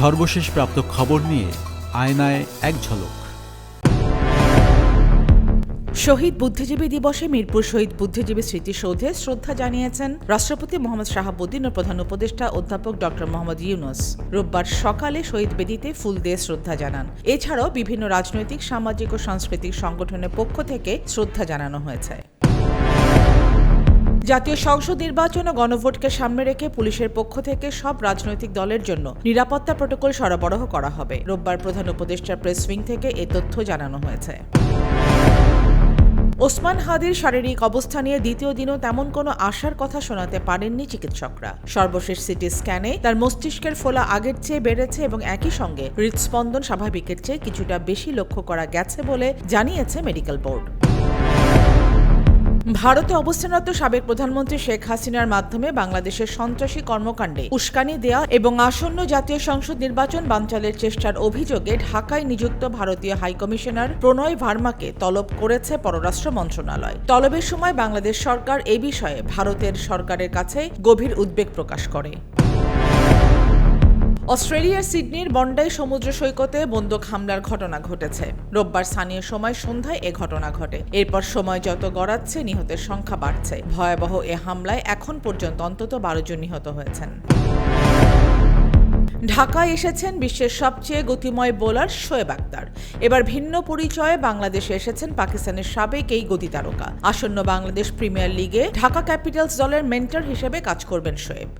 সর্বশেষ প্রাপ্ত খবর নিয়ে আয়নায় এক ঝলক। শহীদ বুদ্ধিজীবী দিবসে মিরপুর শহীদ বুদ্ধিজীবী স্মৃতিসৌধে শ্রদ্ধা জানিয়েছেন রাষ্ট্রপতি মোহাম্মদ শাহাবুদ্দিন ও প্রধান উপদেষ্টা অধ্যাপক ডক্টর মোহাম্মদ ইউনুস। রোববার সকালে শহীদ বেদিতে ফুল দিয়ে শ্রদ্ধা জানান। এছাড়াও বিভিন্ন রাজনৈতিক, সামাজিক ও সাংস্কৃতিক সংগঠনের পক্ষ থেকে শ্রদ্ধা জানানো হয়েছে। জাতীয় সংসদ নির্বাচন ও গণভোটকে সামনে রেখে পুলিশের পক্ষ থেকে সব রাজনৈতিক দলের জন্য নিরাপত্তা প্রটোকল সরবরাহ করা হবে। রোববার প্রধান উপদেষ্টার প্রেস উইং থেকে এ তথ্য জানানো হয়েছে। ওসমান হাদির শারীরিক অবস্থা নিয়ে দ্বিতীয় দিনও তেমন কোনো আশার কথা শোনাতে পারেননি চিকিৎসকরা। সর্বশেষ সিটি স্ক্যানে তার মস্তিষ্কের ফোলা আগের চেয়ে বেড়েছে এবং একই সঙ্গে হৃদস্পন্দন স্বাভাবিকের চেয়ে কিছুটা বেশি লক্ষ্য করা গেছে বলে জানিয়েছে মেডিকেল বোর্ড। ভারতে অবস্থানরত সাবেক প্রধানমন্ত্রী শেখ হাসিনার মাধ্যমে বাংলাদেশের সন্ত্রাসী কর্মকাণ্ডে উস্কানি দেয়া এবং আসন্ন জাতীয় সংসদ নির্বাচন বানচালের চেষ্টার অভিযোগে ঢাকায় নিযুক্ত ভারতীয় হাইকমিশনার প্রণয় ভার্মাকে তলব করেছে পররাষ্ট্র মন্ত্রণালয়। তলবের সময় বাংলাদেশ সরকার এ বিষয়ে ভারতের সরকারের কাছে গভীর উদ্বেগ প্রকাশ করে। অস্ট্রেলিয়ার সিডনির বন্ডাই সমুদ্র সৈকতে বন্দুক হামলার ঘটনা ঘটেছে। রোববার স্থানীয় সময় সন্ধ্যায় এ ঘটনা ঘটে। এরপর সময় যত গড়াচ্ছে, নিহতের সংখ্যা বাড়ছে। ভয়াবহ এ হামলায় এখন পর্যন্ত অন্তত বারো জন নিহত হয়েছেন। ঢাকায় এসেছেন বিশ্বের সবচেয়ে গতিময় বোলার শোয়েব আক্তার এবার ভিন্ন পরিচয়ে বাংলাদেশে এসেছেন পাকিস্তানের সাবেক এই গতি তারকা আসন্ন বাংলাদেশ প্রিমিয়ার লিগে ঢাকা ক্যাপিটালস দলের মেন্টর হিসেবে কাজ করবেন শোয়েব।